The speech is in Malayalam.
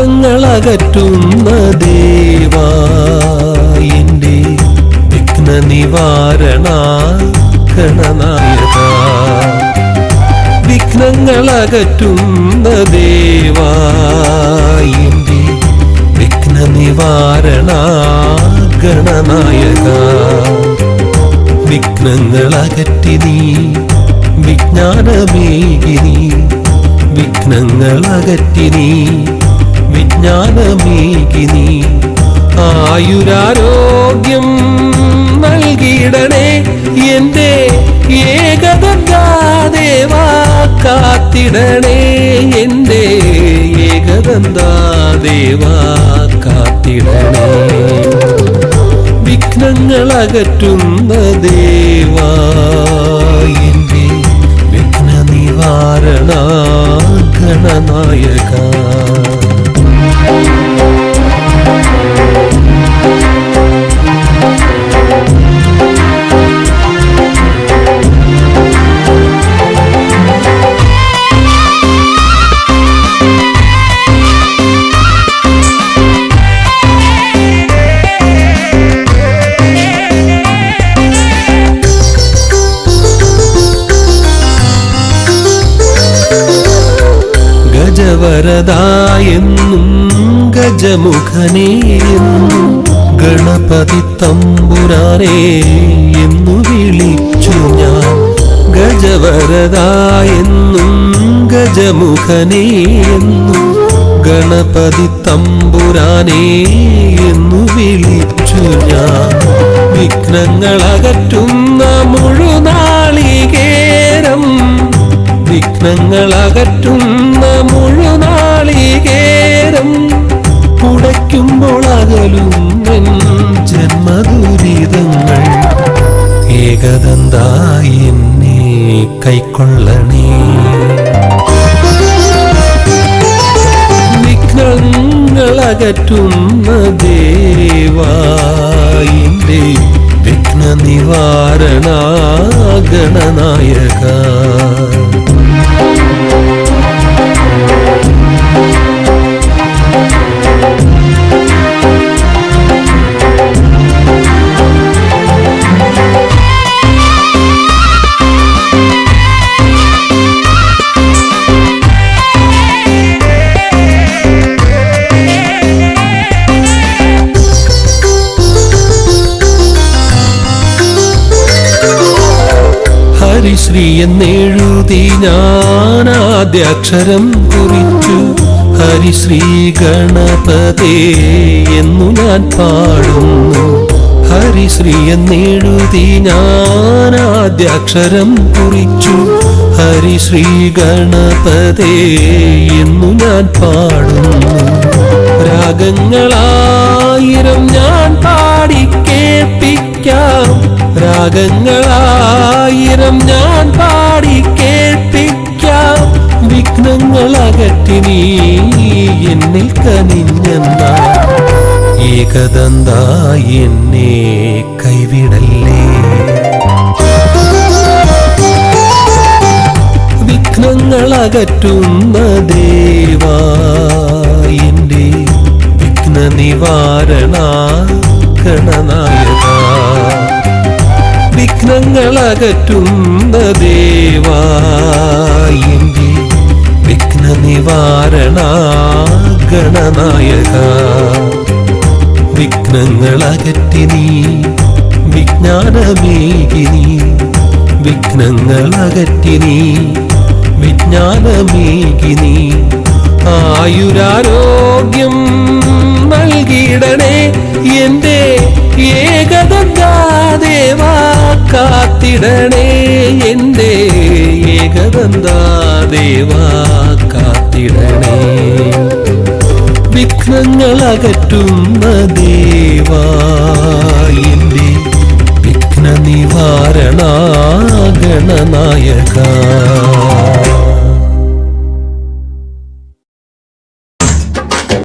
വിഘ്നങ്ങളകറ്റുന്ന ദേവാ എന്റെ വിഘ്ന നിവാരണ ഗണനായക വിഘ്നങ്ങളകറ്റുന്ന ദേവാ വിഘ്ന നിവാരണ ഗണനായക വിഘ്നങ്ങളകറ്റി നീ വിജ്ഞാനമേകി നീ വിഘ്നങ്ങളകറ്റി നീ വിജ്ഞാനമേകി നീ. ആയുരാരോഗ്യം നൽകിയിടണേ. എന്റെ ഏകദന്താദേവാ കാത്തിടണേ. എന്റെ ഏകദന്താദേവാ കാത്തിടണേ. വിഘ്നങ്ങൾ അകറ്റുന്ന ദേവാ എന്റെ വിഘ്ന നിവാരണ ഗണനായക ഗജവരദായെന്നും ഗജമുഖനെയെന്നും ഗണപതി തമ്പുരാനെ എന്നു വിളിച്ചു ഞാൻ. ഗജവരദായെന്നും ഗജമുഖനെയെന്നും ഗണപതി തമ്പുരാനെ എന്നു വിളിച്ചു ഞാൻ. വിഘ്നങ്ങളകറ്റുന്ന മുഴുനാളികേരം വിഘ്നങ്ങളകറ്റുന്ന എൻ ജന്മദുരിതങ്ങൾ ഏകദന്തായി എന്നെ കൈക്കൊള്ളണേ. വിഘ്നങ്ങളകറ്റുന്ന ദേവായിന്റെ വിഘ്ന നിവാരണ ഗണനായക. ഹരിശ്രീ എന്നെഴുതി ഞാൻ ആദ്യാക്ഷരം കുറിച്ചു. ഹരിശ്രീ ഗണപതേ എന്നു ഞാൻ പാടുന്നു. ഹരിശ്രീ എന്നെഴുതി ഞാൻ ആദ്യാക്ഷരം കുറിച്ചു. ഹരിശ്രീ ഗണപതേ എന്നു ഞാൻ പാടുന്നു. രാഗങ്ങളായിരം ഞാൻ പാടി കേൾപ്പിക്കാം. രാഗങ്ങളായിരം ഞാൻ പാടി കേൾപ്പിക്കാം. വിഘ്നങ്ങളകറ്റി നീ എന്നിൽ കനിഞ്ഞെന്ന ഏകദന്ത എന്നെ കൈവിടല്ലേ. വിഘ്നങ്ങളകറ്റുന്ന ദേവാ എന്റെ വിഘ്ന നിവാരണ ഗണനായക വിഘ്നങ്ങളകറ്റുന്ന ദേവാ എന്റെ വിഘ്ന നിവാരണ ഗണനായക വിഘ്നങ്ങളകറ്റി നീ വിജ്ഞാനമേകി നീ. വിഘ്നങ്ങളകറ്റി നീ വിജ്ഞാനമേകി നീ. ആയുരാരോഗ്യം നൽകിയിടണേ എന്റെ ഏകദന്താദേവാ കാത്തിടണേ എന്റെ ഏകദന്താദേവാ കാത്തിടണേ. വിഘ്നങ്ങളകറ്റുന്ന ദേവാ എന്റെ വിഘ്ന നിവാരണ ഗണനായക.